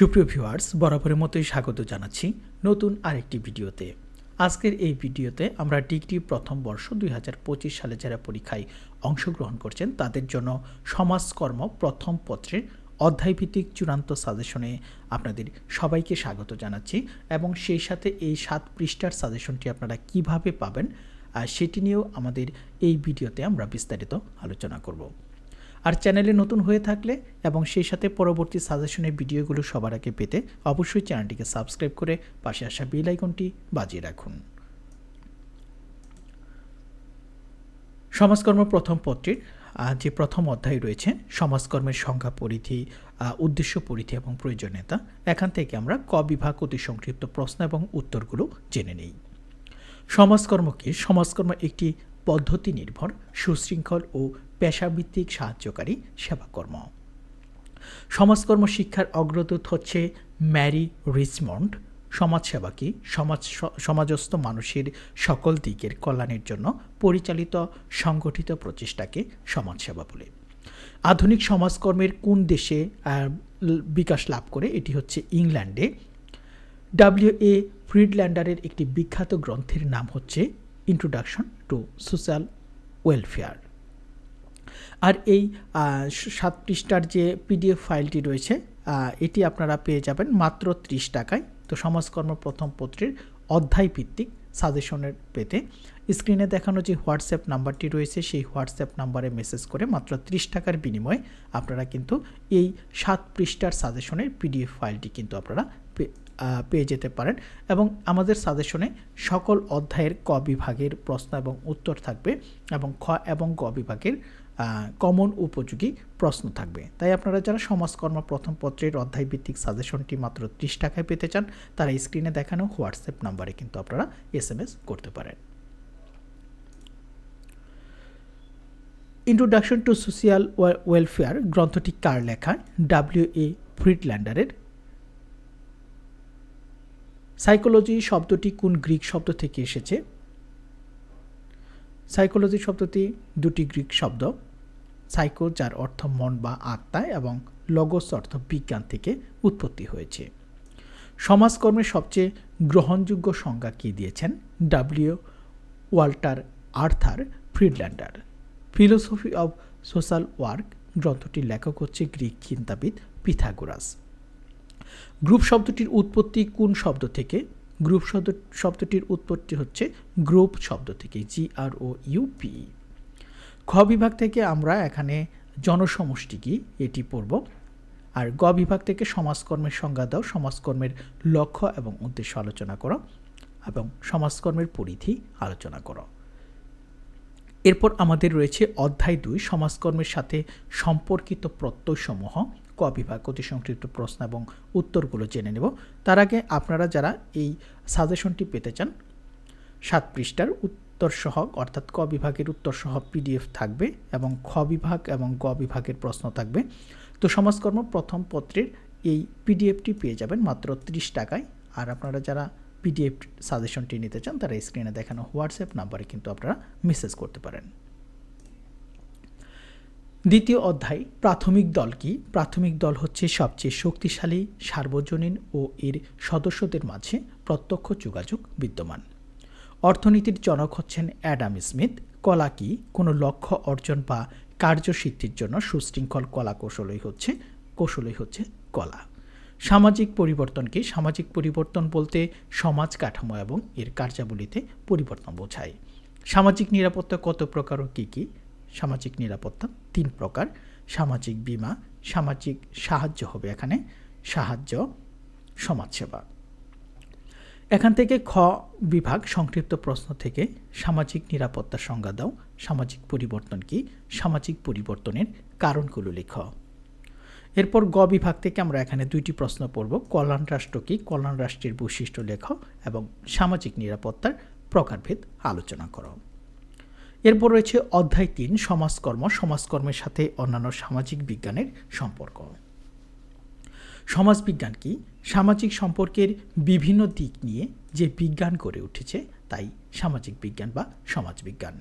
সুপ্রিয় ভিউয়ার্স বরাবরের মতোই স্বাগত জানাচ্ছি নতুন আরেকটি ভিডিওতে। আজকের এই ভিডিওতে আমরা ডিগ্রি প্রথম বর্ষ দুই হাজার পঁচিশ সালে যারা পরীক্ষায় অংশগ্রহণ করছেন, তাদের জন্য সমাজকর্ম প্রথম পত্রের অধ্যায়ভিত্তিক চূড়ান্ত সাজেশনে আপনাদের সবাইকে স্বাগত জানাচ্ছি এবং সেই সাথে এই সাত পৃষ্ঠার সাজেশনটি আপনারা কীভাবে পাবেন সেটি নিয়েও আমাদের এই ভিডিওতে আমরা বিস্তারিত আলোচনা করব। আর চ্যানেলে নতুন হয়ে থাকলে এবং সেই সাথে পরবর্তী সাজেশনের ভিডিওগুলো সবার আগে পেতে অবশ্যই চ্যানেলটিকে সাবস্ক্রাইব করে পাশে আসা বেল আইকনটি বাজিয়ে রাখুন। সমাজকর্ম প্রথম পত্রের যে প্রথম অধ্যায় রয়েছে, সমাজকর্মের সংখ্যা পরিধি উদ্দেশ্য পরিধি এবং প্রয়োজনীয়তা, এখান থেকে আমরা ক বিভাগ অতি সংক্ষিপ্ত প্রশ্ন এবং উত্তরগুলো জেনে নেই। সমাজকর্মকে সমাজকর্ম একটি পদ্ধতি নির্ভর, সুশৃঙ্খল ও পেশাভিত্তিক সাহায্যকারী সেবাকর্ম। সমাজকর্ম শিক্ষার অগ্রদূত হচ্ছে ম্যারি রিচমন্ড। সমাজসেবা কি? সমাজ সমাজস্থ মানুষের সকল দিকের কল্যাণের জন্য পরিচালিত সংগঠিত প্রচেষ্টাকে সমাজসেবা বলে। আধুনিক সমাজকর্মের কোন দেশে বিকাশ লাভ করে? এটি হচ্ছে ইংল্যান্ডে। ডাব্লিউ এ ফ্রিডল্যান্ডারের একটি বিখ্যাত গ্রন্থের নাম হচ্ছে ইন্ট্রোডাকশন টু সোশ্যাল ওয়েলফেয়ার। আর এই সাত পৃষ্ঠার যে পিডিএফ ফাইলটি রয়েছে এটি আপনারা পেয়ে যাবেন মাত্র ত্রিশ টাকায়। তো সমাজকর্ম প্রথম পত্রের অধ্যায় ভিত্তিক সাজেশনের পেতে। স্ক্রিনে দেখানো যে হোয়াটসঅ্যাপ নাম্বারটি রয়েছে, সেই হোয়াটসঅ্যাপ নাম্বারে মেসেজ করে মাত্র ত্রিশ টাকার বিনিময়ে আপনারা কিন্তু এই সাত পৃষ্ঠার সাজেশনের পিডিএফ ফাইলটি কিন্তু আপনারা পেয়ে যেতে পারেন এবং আমাদের সাজেশনে সকল অধ্যায়ের ক বিভাগের প্রশ্ন এবং উত্তর থাকবে এবং খ এবং গ বিভাগের কমন উপযোগী প্রশ্ন থাকবে। তাই আপনারা যারা সমাজকর্ম প্রথম পত্রের অধ্যায় ভিত্তিক সাজেশনটি মাত্র ত্রিশ টাকায় পেতে চান, তারা স্ক্রিনে দেখানো হোয়াটসঅ্যাপ নাম্বারে কিন্তু আপনারা এস করতে পারেন। ইন্ট্রোডাকশন টু সোশিয়াল ওয়েলফেয়ার গ্রন্থটি কার লেখা? ডাব্লিউ এ ফ্রিডল্যান্ডারের সাইকোলজি শব্দটি কোন গ্রিক শব্দ থেকে এসেছে? সাইকোলজি শব্দটি দুটি গ্রিক শব্দ। সাইকো যার অর্থ মন বা আত্মা এবং লগস অর্থ বিজ্ঞান থেকে উৎপত্তি হয়েছে। সমাজকর্মের সবচেয়ে গ্রহণযোগ্য সংজ্ঞা কী দিয়েছেন? W Walter Arthur Friedlander philosophy of social work গ্রন্থটির লেখক হচ্ছে গ্রিক চিন্তাবিদ পিথাগোরাস। গ্রুপ শব্দটির উৎপত্তি কোন শব্দ থেকে? গ্রুপ শব্দ, শব্দটির উৎপত্তি হচ্ছে গ্রুপ শব্দ থেকে জি আর ও ইউপি খ বিভাগ থেকে আমরা এখানে জনসমষ্টি কি? এটি পড়ব। আর গ বিভাগ থেকে সমাজকর্মের সংজ্ঞা দাও, সমাজকর্মের লক্ষ্য এবং উদ্দেশ্য আলোচনা করো এবং সমাজকর্মের পরিধি আলোচনা করো। এরপর আমাদের রয়েছে অধ্যায় দুই, সমাজকর্মের সাথে সম্পর্কিত প্রত্যয়সমূহ। ক বিভাগ অতি সংক্ষিপ্ত প্রশ্ন এবং উত্তরগুলো জেনে নেব। তার আগে আপনারা যারা এই সাজেশনটি পেতে চান, সাত পৃষ্ঠার উত্তর সহ অর্থাৎ ক বিভাগের উত্তর সহ পিডিএফ থাকবে এবং খ বিভাগ এবং গ বিভাগের প্রশ্ন থাকবে। তো সমাজকর্ম প্রথম পত্রের এই পিডিএফটি পেয়ে যাবেন মাত্র ত্রিশ টাকায়। আর আপনারা যারা পিডিএফ সাজেশনটি নিতে চান, তারা স্ক্রিনে দেখানো হোয়াটসঅ্যাপ নাম্বারে কিন্তু আপনারা মেসেজ করতে পারেন। দ্বিতীয় অধ্যায়, প্রাথমিক দল কি? প্রাথমিক দল হচ্ছে সবচেয়ে শক্তিশালী, সার্বজনীন ও এর সদস্যদের মাঝে প্রত্যক্ষ যোগাযোগ বিদ্যমান। অর্থনীতির জনক হচ্ছেন অ্যাডাম স্মিথ। কলা কি? কোনো লক্ষ্য অর্জন বা কার্যসিদ্ধির জন্য সুশৃঙ্খল কলা কৌশলই হচ্ছে কৌশলই হচ্ছে কলা। সামাজিক পরিবর্তন কি? সামাজিক পরিবর্তন বলতে সমাজ কাঠামো এবং এর কার্যাবলীতে পরিবর্তন বোঝায়। সামাজিক নিরাপত্তা কত প্রকার ও কী কী? সামাজিক নিরাপত্তা, তিন প্রকার, সামাজিক বীমা, সামাজিক সাহায্য হবে এখানে, সাহায্য সমাজসেবা। এখান থেকে খ বিভাগ, সংক্ষিপ্ত প্রশ্ন থেকে, সামাজিক নিরাপত্তা সংজ্ঞা দাও, সামাজিক পরিবর্তন কি, সামাজিক পরিবর্তনের কারণগুলো লেখ। এরপর গ বিভাগ থেকে আমরা এখানে দুইটি প্রশ্ন পড়ব, কল্যাণ রাষ্ট্র কি, কল্যাণ রাষ্ট্রের বৈশিষ্ট্য লেখ এবং সামাজিক নিরাপত্তার প্রকারভেদ আলোচনা করো। এরপর রয়েছে অধ্যায় তিন, সমাজকর্ম, সমাজকর্মের সাথে অন্যান্য সামাজিক বিজ্ঞানের সম্পর্ক। সমাজবিজ্ঞান কি? সামাজিক সম্পর্কের বিভিন্ন দিক নিয়ে যে বিজ্ঞান গড়ে উঠেছে, তাই সামাজিক বিজ্ঞান বা সমাজবিজ্ঞান।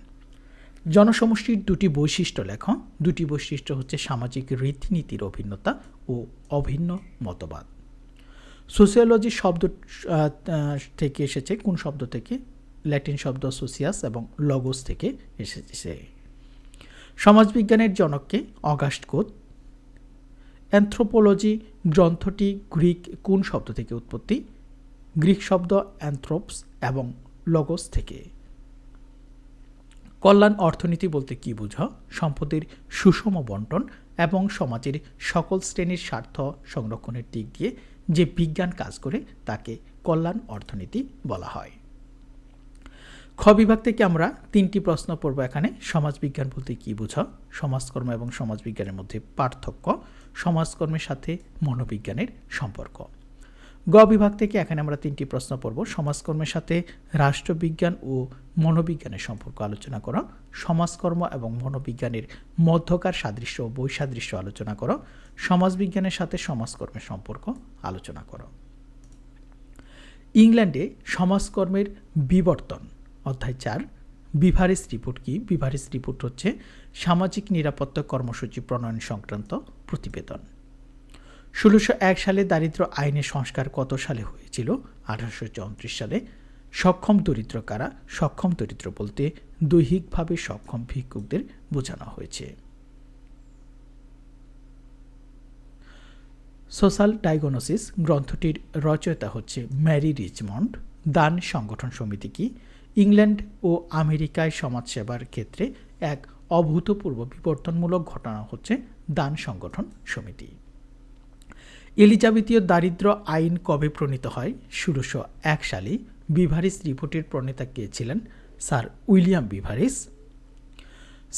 জনসমষ্টির দুটি বৈশিষ্ট্য লেখ। দুটি বৈশিষ্ট্য হচ্ছে সামাজিক রীতিনীতির অভিন্নতা ও অভিন্ন মতবাদ। সোসিওলজি শব্দ থেকে এসেছে। কোন শব্দ থেকে? ল্যাটিন শব্দ সোসিয়াস এবং লগোস থেকে এসেছে। সমাজবিজ্ঞানের জনককে অগাস্ট কোত অ্যান্থ্রোপোলজি গ্রন্থটি গ্রিক কোন শব্দ থেকে উৎপত্তি? গ্রিক শব্দ অ্যান্থ্রোপস এবং লগোস থেকে। কল্যাণ অর্থনীতি বলতে কি বোঝা? সম্পদের সুষম বন্টন এবং সমাজের সকল শ্রেণির স্বার্থ সংরক্ষণের দিক দিয়ে যে বিজ্ঞান কাজ করে তাকে কল্যাণ অর্থনীতি বলা হয়। খ বিভাগ থেকে আমরা তিনটি প্রশ্ন পড়ব এখানে। সমাজবিজ্ঞান বলতে কি বোঝা? সমাজকর্ম এবং সমাজবিজ্ঞানের মধ্যে পার্থক্য। সমাজকর্মের সাথে মনোবিজ্ঞানের সম্পর্ক। গ বিভাগ থেকে এখানে আমরা তিনটি প্রশ্ন পড়ব। সমাজকর্মের সাথে রাষ্ট্রবিজ্ঞান ও মনোবিজ্ঞানের সম্পর্ক আলোচনা করা। সমাজকর্ম এবং মনোবিজ্ঞানের মধ্যকার সাদৃশ্য ও বৈসাদৃশ্য আলোচনা করো। সমাজবিজ্ঞানের সাথে সমাজকর্মের সম্পর্ক আলোচনা করো। ইংল্যান্ডে সমাজকর্মের বিবর্তন। অধ্যায় চার, বিভারিস রিপোর্ট কি? বিভারিস রিপোর্ট হচ্ছে সামাজিক নিরাপত্তা কর্মসূচি প্রণয়ন সংক্রান্ত প্রতিবেদন। ষোলোশো এক সালে দারিদ্র আইনের সংস্কার কত সালে হয়েছিল? আঠারোশো চৌত্রিশ সালে। সক্ষম দরিদ্র কারা? সক্ষম দরিদ্র বলতে দৈহিকভাবে সক্ষম ভিক্ষুকদের বোঝানো হয়েছে। সোশ্যাল ডায়াগনোসিস গ্রন্থটির রচয়িতা হচ্ছে ম্যারি রিচমন্ড। দান সংগঠন সমিতি কি? ইংল্যান্ড ও আমেরিকায় সমাজসেবার ক্ষেত্রে এক অভূতপূর্ব বিবর্তনমূলক ঘটনা হচ্ছে দান সংগঠন সমিতি। এলিজাবেথীয় দারিদ্র আইন কবে প্রণীত হয়? ষোলোশো এক সালে বিভারিস রিপোর্টের প্রণেতা কে ছিলেন? Sir William বিভারিস।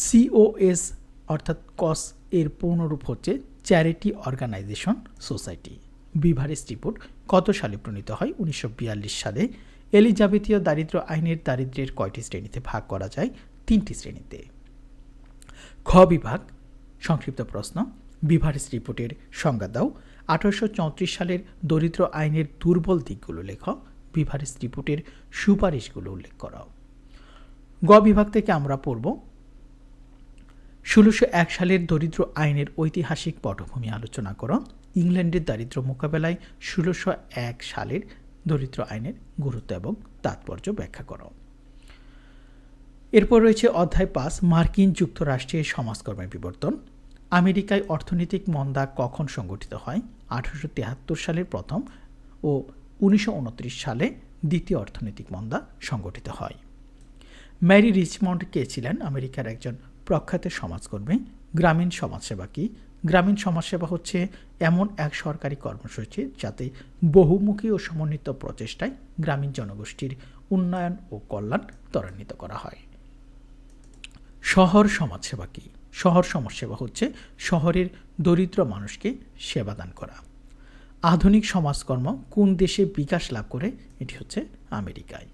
সিওএস অর্থাৎ কস এর পূর্ণরূপ হচ্ছে charity organisation society. Beveridge's report কত সালে প্রণীত হয়? উনিশশো বিয়াল্লিশ সালে এলিজাবেথীয় দারিদ্র আইনের দারিদ্র্যের কয়টি শ্রেণীতে ভাগ করা যায়? তিনটি শ্রেণীতে। খ বিভাগ, সংক্ষিপ্ত প্রশ্ন। বিভারিস রিপোর্টের সংজ্ঞা দাও। আঠারোশো চৌত্রিশ সালের দরিদ্র আইনের দুর্বল দিকগুলো লেখ। বিভারিস রিপোর্টের সুপারিশগুলো উল্লেখ করাও গ বিভাগ থেকে আমরা পড়ব। ষোলোশো এক সালের দরিদ্র আইনের ঐতিহাসিক পটভূমি আলোচনা করো। ইংল্যান্ডের দারিদ্র মোকাবেলায় ষোলোশো এক সালের দরিদ্র আইনের গুরুত্ব এবং তাৎপর্য ব্যাখ্যা করো। এরপর রয়েছে অধ্যায় পাঁচ, মার্কিন যুক্তরাষ্ট্রের সমাজকর্মের বিবর্তন। আমেরিকায় অর্থনৈতিক মন্দা কখন সংগঠিত হয়? আঠারোশো তিয়াত্তর সালের প্রথম ও উনিশশো উনত্রিশ সালে দ্বিতীয় অর্থনৈতিক মন্দা সংগঠিত হয়। ম্যারি রিচমন্ড কে ছিলেন? আমেরিকার একজন প্রখ্যাত সমাজকর্মী, গ্রামীণ সমাজসেবা কি? গ্রামীণ সমাজসেবা হচ্ছে এমন এক সরকারি কর্মসূচি যাতে বহুমুখী ও সমন্বিত প্রচেষ্টায় গ্রামীণ জনগোষ্ঠীর উন্নয়ন ও কল্যাণ ত্বরান্বিত করা হয়। শহর সমাজসেবা কি? শহর সমাজসেবা হচ্ছে শহরের দরিদ্র মানুষকে সেবাদান করা। আধুনিক সমাজকর্ম কোন দেশে বিকাশ লাভ করে এটি হচ্ছে আমেরিকায়।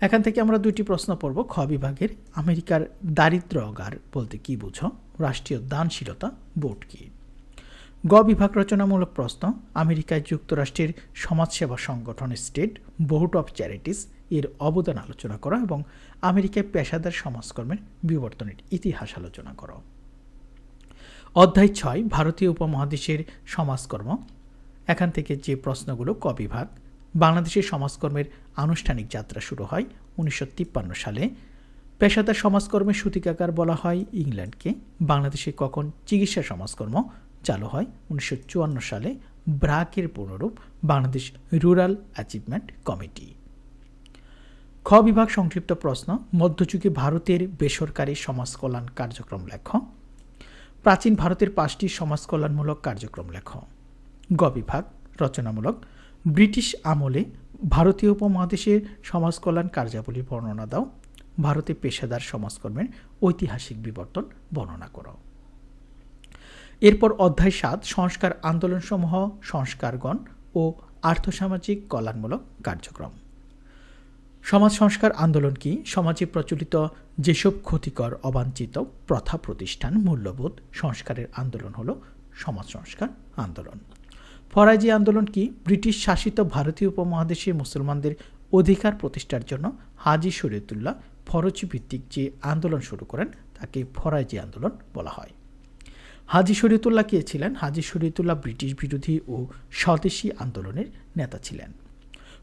এখান থেকে আমরা দুইটি প্রশ্ন পড়ব। খ বিভাগের আমেরিকার দারিদ্র অগার বলতে কি বুঝো? রাষ্ট্রীয় দানশীলতা বোর্ড কি? গ বিভাগ রচনামূলক প্রশ্ন, আমেরিকায় যুক্তরাষ্ট্রের সমাজসেবা সংগঠন স্টেট, বোর্ড অফ চ্যারিটিস, এর অবদান আলোচনা করা এবং আমেরিকায় পেশাদার সমাজকর্মের বিবর্তনের ইতিহাস আলোচনা করো। অধ্যায় ছয়, ভারতীয় উপমহাদেশের সমাজকর্ম। এখান থেকে যে প্রশ্নগুলো ক বিভাগ, বাংলাদেশের সমাজকর্মের আনুষ্ঠানিক যাত্রা শুরু হয় উনিশশো তিপ্পান্ন সালে। পেশাদার সমাজকর্মের সূতিকাকার বলা হয় ইংল্যান্ডকে। বাংলাদেশে কখন চিকিৎসা সমাজকর্ম চালু হয়? উনিশশো চুয়ান্ন সালে ব্রাকের পুনরূপ বাংলাদেশ রুরাল অ্যাচিভমেন্ট কমিটি। খ বিভাগ সংক্ষিপ্ত প্রশ্ন, মধ্যযুগে ভারতের বেসরকারি সমাজকল্যাণ কার্যক্রম লেখ। প্রাচীন ভারতের পাঁচটি সমাজকল্যাণমূলক কার্যক্রম লেখ। গ বিভাগ, রচনামূলক, ব্রিটিশ আমলে ভারতীয় উপমহাদেশের সমাজকল্যাণ কার্যাবলী বর্ণনা দাও। ভারতে পেশাদার সমাজকর্মের ঐতিহাসিক বিবর্তন বর্ণনা করো। এরপর অধ্যায় সাত, সংস্কার আন্দোলনসমূহ, সংস্কারগণ ও আর্থসামাজিক কল্যাণমূলক কার্যক্রম। সমাজ সংস্কার আন্দোলন কি? সমাজে প্রচলিত যেসব ক্ষতিকর, অবাঞ্ছিত প্রথা প্রতিষ্ঠান মূল্যবোধ সংস্কারের আন্দোলন হল সমাজ সংস্কার আন্দোলন। ফরাজি আন্দোলন কি? ব্রিটিশ শাসিত ভারতীয় উপমহাদেশে মুসলমানদের অধিকার প্রতিষ্ঠার জন্য হাজি শরীয়তুল্লাহ ফরজি ভিত্তিক যে আন্দোলন শুরু করেন, তাকে ফরাজি আন্দোলন বলা হয়। হাজি শরীয়তুল্লাহ কে ছিলেন? হাজি শরীয়তুল্লাহ ব্রিটিশ বিরোধী ও স্বদেশী আন্দোলনের নেতা ছিলেন।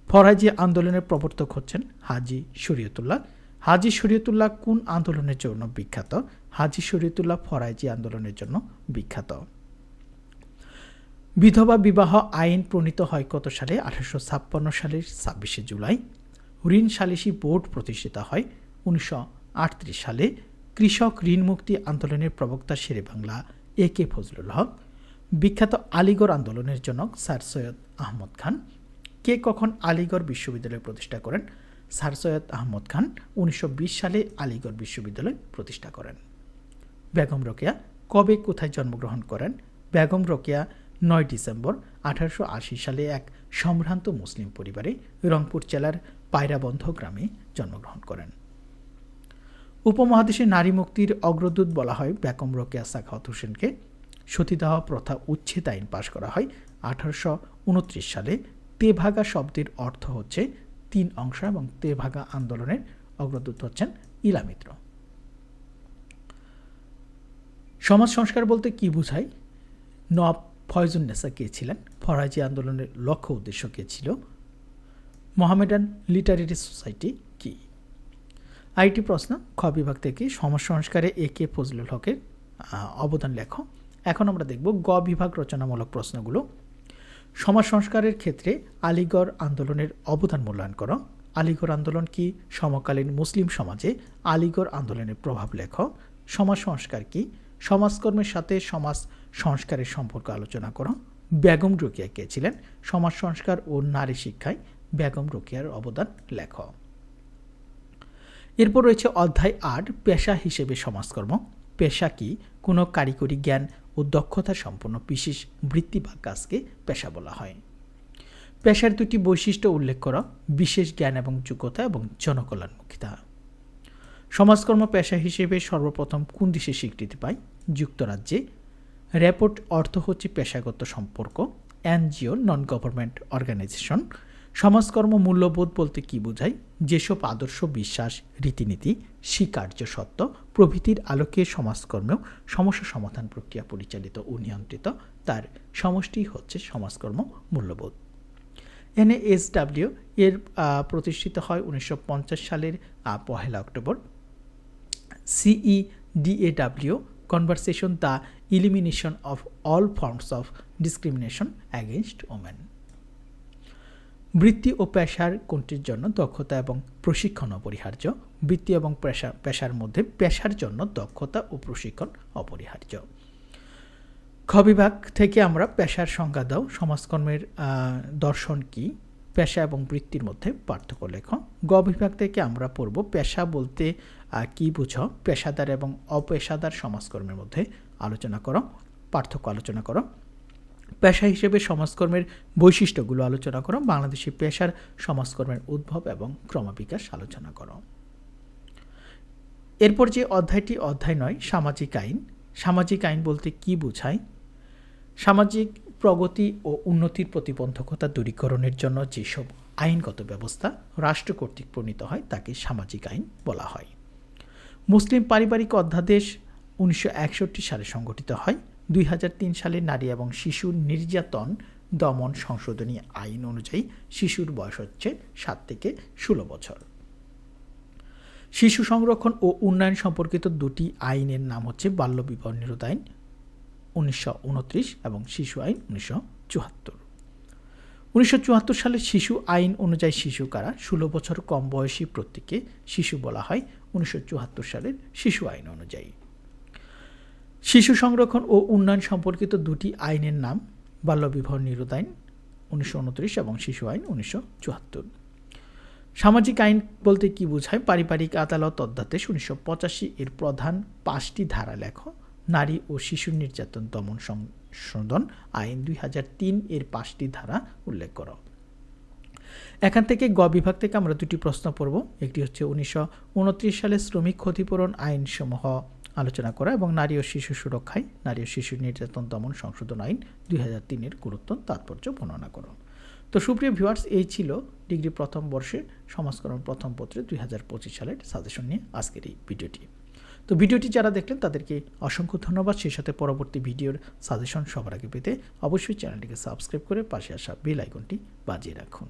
ফরাজি আন্দোলনের প্রবর্তক হচ্ছেন হাজি শরীয়তুল্লাহ। হাজি শরীয়তুল্লাহ কোন আন্দোলনের জন্য বিখ্যাত? হাজি শরীয়তুল্লাহ ফরাজি আন্দোলনের জন্য বিখ্যাত। বিধবা বিবাহ আইন প্রণীত হয় কত সালে? আঠারোশো ছাপ্পান্ন সালের ছাব্বিশে জুলাই। ঋণ সালিসি বোর্ড প্রতিষ্ঠিত হয় উনিশশো আটত্রিশ সালে কৃষক ঋণ মুক্তি আন্দোলনের প্রবক্তা শেরে বাংলা, এ কে ফজলুল হক, বিখ্যাত আলিগড় আন্দোলনের জনক স্যার সৈয়দ আহমদ খান, কে কখন আলিগড় বিশ্ববিদ্যালয় প্রতিষ্ঠা করেন? স্যার সৈয়দ আহমদ খান উনিশশো বিশ সালে আলিগড় বিশ্ববিদ্যালয় প্রতিষ্ঠা করেন। বেগম রোকেয়া কবে কোথায় জন্মগ্রহণ করেন? বেগম রোকেয়া নয় ডিসেম্বর আঠারোশো আশি সালে এক সম্ভ্রান্ত মুসলিম পরিবারে রংপুর জেলার পায়রাবন্ধ গ্রামে জন্মগ্রহণ করেন। উপমহাদেশে নারী মুক্তির অগ্রদূত বলা হয় বেগম রোকেয়া সাখাওয়াত হোসেনকে। সতীদাহ প্রথা উচ্ছেদ আইন পাশ করা হয় আঠারোশো উনত্রিশ সালে। তেভাগা শব্দের অর্থ হচ্ছে তিন অংশ এবং তেভাগা আন্দোলনের অগ্রদূত হচ্ছেন ইলামিত্র সমাজ সংস্কার বলতে কি বোঝায়? নব ফয়জুন্নেসা কে ছিলেন? ফরাজি আন্দোলনের লক্ষ্য উদ্দেশ্য কে ছিল? মোহামেডান লিটারেরি সোসাইটি আইটি প্রশ্ন, খ বিভাগ থেকে সমাজ সংস্কারে এ কে ফজলুল হকের অবদান লেখ। এখন আমরা দেখব গ বিভাগ রচনামূলক প্রশ্নগুলো। সমাজ সংস্কারের ক্ষেত্রে আলিগড় আন্দোলনের অবদান মূল্যায়ন করো। আলিগড় আন্দোলন কি? সমকালীন মুসলিম সমাজে আলিগড় আন্দোলনের প্রভাব লেখ। সমাজ সংস্কার কি? সমাজকর্মের সাথে সমাজ সংস্কারের সম্পর্ক আলোচনা করো। বেগম রোকিয়া কে ছিলেন? সমাজ সংস্কার ও নারী শিক্ষায় বেগম রোকিয়ার অবদান লেখ। এরপর রয়েছে অধ্যায় আট, পেশা হিসেবে সমাজকর্ম। পেশা কি? কোনো কারিগরি জ্ঞান ও দক্ষতা সম্পন্ন বিশেষ বৃত্তি বা কাজকে পেশা বলা হয়। পেশার দুটি বৈশিষ্ট্য উল্লেখ করা, বিশেষ জ্ঞান এবং যোগ্যতা এবং জনকল্যাণমুখিতা। সমাজকর্ম পেশা হিসেবে সর্বপ্রথম কোন দেশে স্বীকৃতি পায়? যুক্তরাজ্যে। র্যাপোর্ট অর্থ হচ্ছে পেশাগত সম্পর্ক, এনজিও নন গভর্নমেন্ট অর্গানাইজেশন। সমাজকর্ম মূল্যবোধ বলতে কি বোঝায়? যেসব আদর্শ বিশ্বাস, রীতিনীতি, স্বীকার্য সত্য, প্রভৃতির আলোকে সমাজকর্মেও সমস্যা সমাধান প্রক্রিয়া পরিচালিত ও নিয়ন্ত্রিত, তার সমষ্টি হচ্ছে সমাজকর্ম মূল্যবোধ। এনএএসডাব্লিউ এর প্রতিষ্ঠিত হয় উনিশশো পঞ্চাশ সালের পহেলা October. CE DAW conversation the elimination of all forms of discrimination against women. বৃত্তি ও পেশার কোনটির জন্য দক্ষতা এবং প্রশিক্ষণ অপরিহার্য? বৃত্তি এবং পেশা, পেশার মধ্যে পেশার জন্য দক্ষতা ও প্রশিক্ষণ অপরিহার্য। খ বিভাগ থেকে আমরা পেশার সংজ্ঞা দাও। সমাজকর্মের দর্শন কি? পেশা এবং বৃত্তির মধ্যে পার্থক্য লেখ। গ বিভাগ থেকে আমরা পড়ব পেশা বলতে কি বুঝো? পেশাদার এবং অপেশাদার সমাজকর্মের মধ্যে আলোচনা করো, পার্থক্য আলোচনা করো। পেশা হিসেবে সমাজকর্মের বৈশিষ্ট্যগুলো আলোচনা করো। বাংলাদেশি পেশার সমাজকর্মের উদ্ভব এবং ক্রমবিকাশ আলোচনা করো। এরপর যে অধ্যায়টি অধ্যায় নয়, সামাজিক আইন। সামাজিক আইন বলতে কি বোঝায়? সামাজিক প্রগতি ও উন্নতির প্রতিবন্ধকতা দূরীকরণের জন্য যেসব আইনগত ব্যবস্থা রাষ্ট্র কর্তৃক প্রণীত হয়, তাকে সামাজিক আইন বলা হয়। মুসলিম পারিবারিক অধ্যাদেশ উনিশশো একষট্টি সালে সংগঠিত হয়। দুই হাজার তিন সালে নারী এবং শিশুর নির্যাতন দমন সংশোধনী আইন অনুযায়ী শিশুর বয়স হচ্ছে সাত থেকে ষোলো বছর। শিশু সংরক্ষণ ও উন্নয়ন সম্পর্কিত দুটি আইনের নাম হচ্ছে বাল্যবিবাহ নিরোধ আইন উনিশশো উনত্রিশ এবং শিশু আইন উনিশশো চুয়াত্তর। উনিশশো সালের শিশু আইন অনুযায়ী শিশু কারা ষোলো বছর কম বয়সী প্রত্যেকে শিশু বলা হয়। উনিশশো চুয়াত্তর সালের শিশু আইন অনুযায়ী। শিশু সংরক্ষণ ও উন্নয়ন সম্পর্কিত দুটি আইনের নাম বাল্যবিবাহ নিরোধ আইন উনিশশো উনত্রিশ এবং শিশু আইন উনিশশো চুয়াত্তর। সামাজিক আইন বলতে কি বোঝায়? পারিবারিক আদালত অধ্যাদেশ উনিশশো পঁচাশি এর প্রধান পাঁচটি ধারা লেখ। নারী ও শিশু নির্যাতন দমন সংশোধন আইন দুই হাজার তিন এর পাঁচটি ধারা উল্লেখ করো। এখান থেকে গ বিভাগ থেকে আমরা দুটি প্রশ্ন পড়ব। একটি হচ্ছে উনিশশো উনত্রিশ সালে শ্রমিক ক্ষতিপূরণ আইনসমূহ আলোচনা করা এবং নারী ও শিশু সুরক্ষায় নারী ও শিশু নির্যাতন দমন সংশোধন আইন দুই হাজার তিনের গুরুত্ব, তাৎপর্য বর্ণনা করো। তো সুপ্রিয় ভিউয়ার্স এই ছিল ডিগ্রি প্রথম বর্ষে সমাজকরণ প্রথম পত্রে দুই হাজার পঁচিশ সালের সাজেশন নিয়ে আজকের এই ভিডিওটি। তো ভিডিওটি যারা দেখলেন, তাদেরকে অসংখ্য ধন্যবাদ। সেই সাথে পরবর্তী ভিডিওর সাজেশন সবার আগে পেতে অবশ্যই চ্যানেলটিকে সাবস্ক্রাইব করে পাশে আসা বেল আইকনটি বাজিয়ে রাখুন।